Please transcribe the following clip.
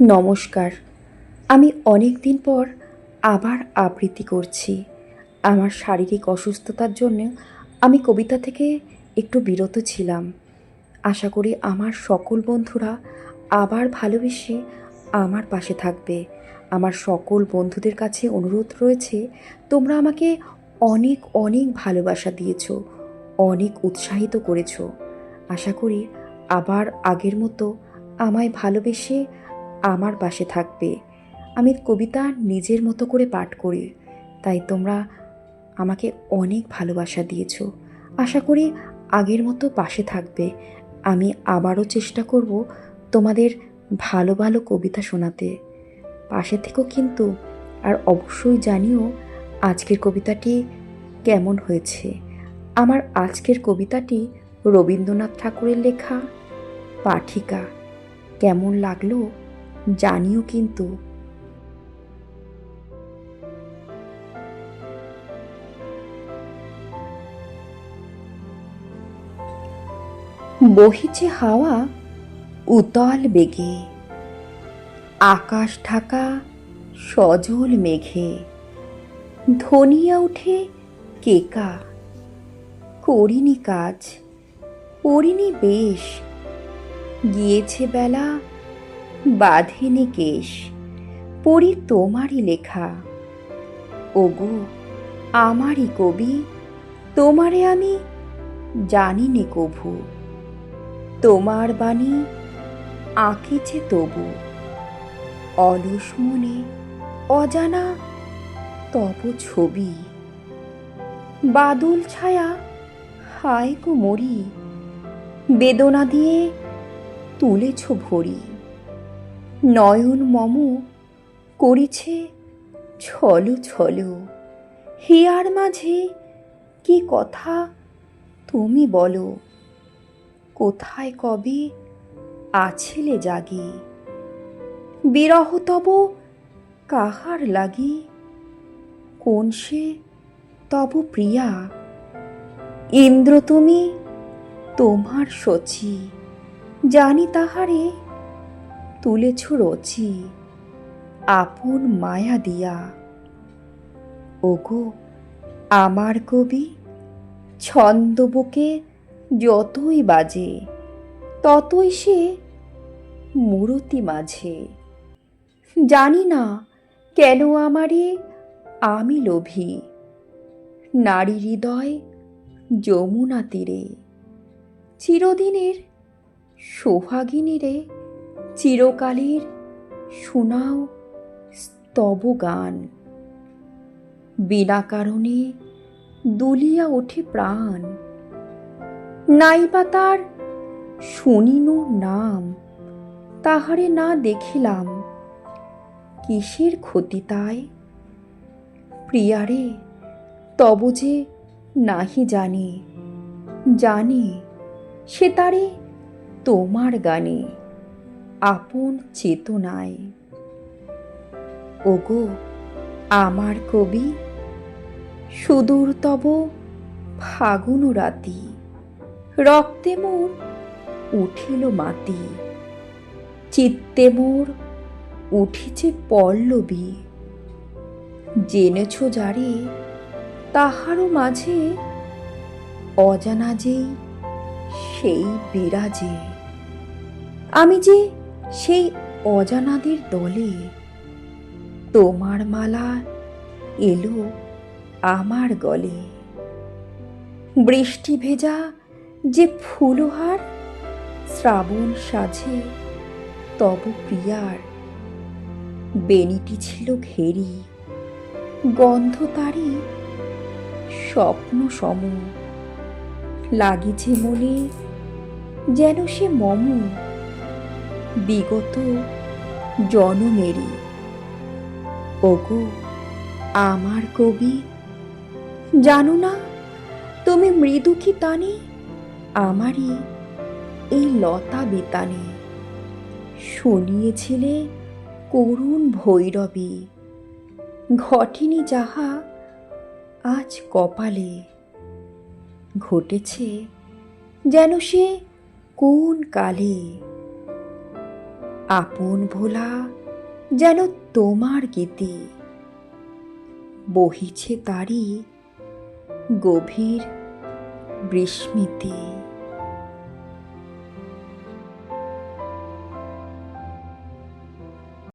নমস্কার। আমি অনেক দিন পর আবার আবৃত্তি করছি। আমার শারীরিক অসুস্থতার জন্য আমি কবিতা থেকে একটু বিরত ছিলাম। আশা করি আমার সকল বন্ধুরা আবার ভালোবেসে আমার পাশে থাকবে। আমার সকল বন্ধুদের কাছে অনুরোধ রয়েছে, তোমরা আমাকে অনেক অনেক ভালোবাসা দিয়েছ, অনেক উৎসাহিত করেছ। আশা করি আবার আগের মতো আমায় ভালোবেসে আমার পাশে থাকবে। আমি কবিতা নিজের মতো করে পাঠ করি। তাই তোমরা আমাকে অনেক ভালোবাসা দিয়েছ। আশা করি আগের মতো পাশে থাকবে। আমি আবারও চেষ্টা করব তোমাদের ভালো ভালো কবিতা শোনাতে। পাশে থেকেও কিন্তু, আর অবশ্যই জানিও আজকের কবিতাটি কেমন হয়েছে। আমার আজকের কবিতাটি রবীন্দ্রনাথ ঠাকুরের লেখা, পাঠিকা। কেমন লাগল? জানিও কিন্তু। বহিছে হাওয়া, উতল বেগে। আকাশ ঢাকা, সজল মেঘে। ধনিয়া উঠে কেকা। করিনি কাজ, করিনি বেশ। গিয়েছে বেলা বাঁধেনি কেশ, পড়ি তোমারই লেখা। ওগো, আমারই কবি, তোমারে আমি জানি নে কভু। তোমার বাণী আঁকেছে তবু। অলস মনে অজানা তব ছবি। বাদল ছায়া, হায় গো মরি, বেদনা দিয়ে তুলেছ ভরি। নয়ন মম করিছে ছল ছল। হিয়ার মাঝে কি কথা তুমি বলো? কোথায় কবে আছিলে জাগি? বিরহ তব কাহার লাগি? কোন সে তব প্রিয়া? ইন্দ্র তুমি তোমার সচি জানি তাহারে তুলেছ রচি, আপন মায়া দিয়া। ওগো, আমার কবি ছন্দ বুকে যতই বাজে, ততই সে মূরতি মাঝে। জানি না কেন আমারে আমি লোভী, নারী হৃদয় যমুনা তীরে, চিরদিনের সোহাগিনীরে চিরকালের শোনাও স্তব গান বিনা কারণে দুলিয়া ওঠে প্রাণ। নাইবা তার শুনিনু নাম, তাহারে না দেখিলাম। কিসের ক্ষতি তাই? প্রিয়ারে, তব যে নাহি জানি জানি সে তারে তোমার গানে। আপন চেতনায়। ওগো, আমার কবি, সুদূর তব ফাগুন রাতি রক্তে মোর উঠিল মাতি, চিত্তে মোর উঠিছে পল্লবী। জেনেছ যারে, তাহারও মাঝে অজানা যেই সেই বিরাজে। আমি যে সেই অজানাদের দলে তোমার মালা এলো আমার গলে। বৃষ্টি ভেজা যে ফুলহার শ্রাবণ সাজে, তব প্রিয়ার বেনিটি ছিল ঘেরি, গন্ধ তারি স্বপ্ন সম। লাগিছে মনে যেন সে মম। বিগত জনমেরি ওগো, আমার কবি, জানো না, তুমি মৃদু কি টানে আমারই এই লতা বেতানে শুনিয়েছিলে করুণ ভৈরবী। ঘটেনি যাহা আজ কপালে। ঘটেছে যেন সে কোন কালে। আপন ভোলা যেন তোমার গীতি বহিছে তারই গভীর বিস্মৃতি